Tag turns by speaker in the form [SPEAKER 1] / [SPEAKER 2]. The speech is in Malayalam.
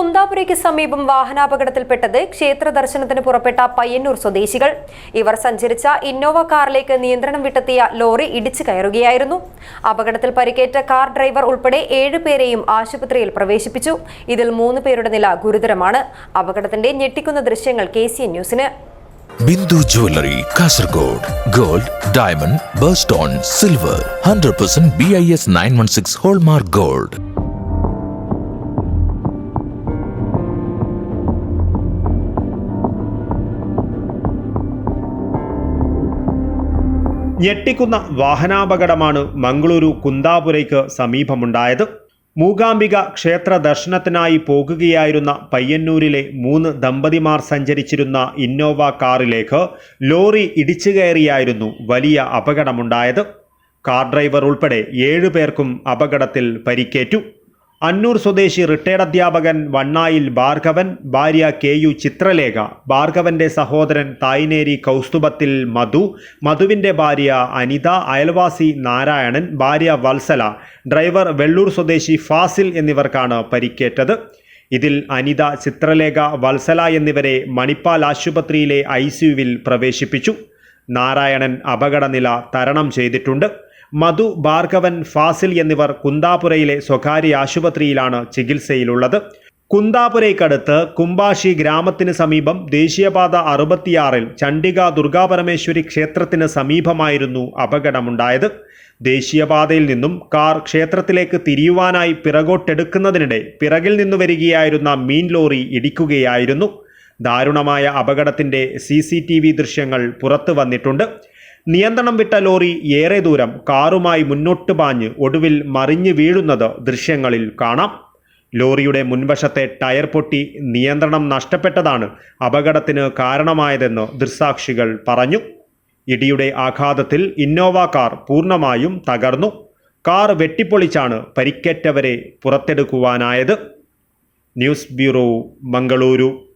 [SPEAKER 1] കുന്താപുരയ്ക്ക് സമീപം വാഹനാപകടത്തിൽപ്പെട്ടത് ക്ഷേത്ര ദർശനത്തിന് പുറപ്പെട്ട പയ്യന്നൂർ സ്വദേശികൾ. ഇവർ സഞ്ചരിച്ച ഇന്നോവ കാറിലേക്ക് നിയന്ത്രണം വിട്ടെത്തിയ ലോറി ഇടിച്ചു കയറുകയായിരുന്നു. അപകടത്തിൽ പരിക്കേറ്റ കാർ ഡ്രൈവർ ഉൾപ്പെടെ ഏഴുപേരെയും ആശുപത്രിയിൽ പ്രവേശിപ്പിച്ചു. ഇതിൽ മൂന്ന് പേരുടെ നില ഗുരുതരമാണ്. അപകടത്തിന്റെ ഞെട്ടിക്കുന്ന ദൃശ്യങ്ങൾ കെ സി ന്യൂസിന്.
[SPEAKER 2] Bindu jewellery Kasaragod gold diamond birthstone silver hundred percent B I S nine one six hallmark gold.
[SPEAKER 3] ഞെട്ടിക്കുന്ന വാഹനാപകടമാണ് മംഗളൂരു കുന്താപുരയ്ക്ക് സമീപമുണ്ടായത്. മൂകാംബിക ക്ഷേത്ര ദർശനത്തിനായി പോകുകയായിരുന്ന പയ്യന്നൂരിലെ മൂന്ന് ദമ്പതിമാർ സഞ്ചരിച്ചിരുന്ന ഇന്നോവ കാറിലേക്ക് ലോറി ഇടിച്ചു കയറിയായിരുന്നു വലിയ അപകടമുണ്ടായത്. കാർ ഡ്രൈവർ ഉൾപ്പെടെ ഏഴു പേർക്കും അപകടത്തിൽ പരിക്കേറ്റു. അന്നൂർ സ്വദേശി റിട്ടയർഡ് അധ്യാപകൻ വണ്ണായിൽ ഭാർഗവൻ ഭാര്യ കെ യു ചിത്രലേഖ ഭാർഗവന്റെ സഹോദരൻ തായ്നേരി കൗസ്തുഭത്തിൽ മധു മധുവിന്റെ ഭാര്യ അനിത അയൽവാസി നാരായണൻ ഭാര്യ വത്സല ഡ്രൈവർ വെള്ളൂർ സ്വദേശി ഫാസിൽ എന്നിവർക്കാണ് പരിക്കേറ്റത്. ഇതിൽ അനിത ചിത്രലേഖ വത്സല എന്നിവരെ മണിപ്പാൽ ആശുപത്രിയിലെ ഐ പ്രവേശിപ്പിച്ചു. നാരായണൻ അപകടനില തരണം ചെയ്തിട്ടുണ്ട്. മധു ഭാർഗവൻ ഫാസിൽ എന്നിവർ കുന്താപുരയിലെ സ്വകാര്യ ആശുപത്രിയിലാണ് ചികിത്സയിലുള്ളത്. കുന്താപുരയ്ക്കടുത്ത് കുംബാഷി ഗ്രാമത്തിന് സമീപം ദേശീയപാത അറുപത്തിയാറിൽ ചണ്ഡിക ദുർഗാപരമേശ്വരി ക്ഷേത്രത്തിന് സമീപമായിരുന്നു അപകടമുണ്ടായത്. ദേശീയപാതയിൽ നിന്നും കാർ ക്ഷേത്രത്തിലേക്ക് തിരിയുവാനായി പിറകോട്ടെടുക്കുന്നതിനിടെ പിറകിൽ നിന്നു വരികയായിരുന്ന മീൻ ലോറി ഇടിക്കുകയായിരുന്നു. ദാരുണമായ അപകടത്തിന്റെ സി ദൃശ്യങ്ങൾ പുറത്തു വന്നിട്ടുണ്ട്. നിയന്ത്രണം വിട്ട ലോറി ഏറെ ദൂരം കാറുമായി മുന്നോട്ട് പാഞ്ഞ് ഒടുവിൽ മറിഞ്ഞു വീഴുന്നത് ദൃശ്യങ്ങളിൽ കാണാം. ലോറിയുടെ മുൻവശത്തെ ടയർ പൊട്ടി നിയന്ത്രണം നഷ്ടപ്പെട്ടതാണ് അപകടത്തിന് കാരണമായതെന്ന് ദൃസാക്ഷികൾ പറഞ്ഞു. ഇടിയുടെ ആഘാതത്തിൽ ഇന്നോവ കാർ പൂർണമായും തകർന്നു. കാർ വെട്ടിപ്പൊളിച്ചാണ് പരിക്കേറ്റവരെ പുറത്തെടുക്കുവാനായത്. News bureau Mangaluru.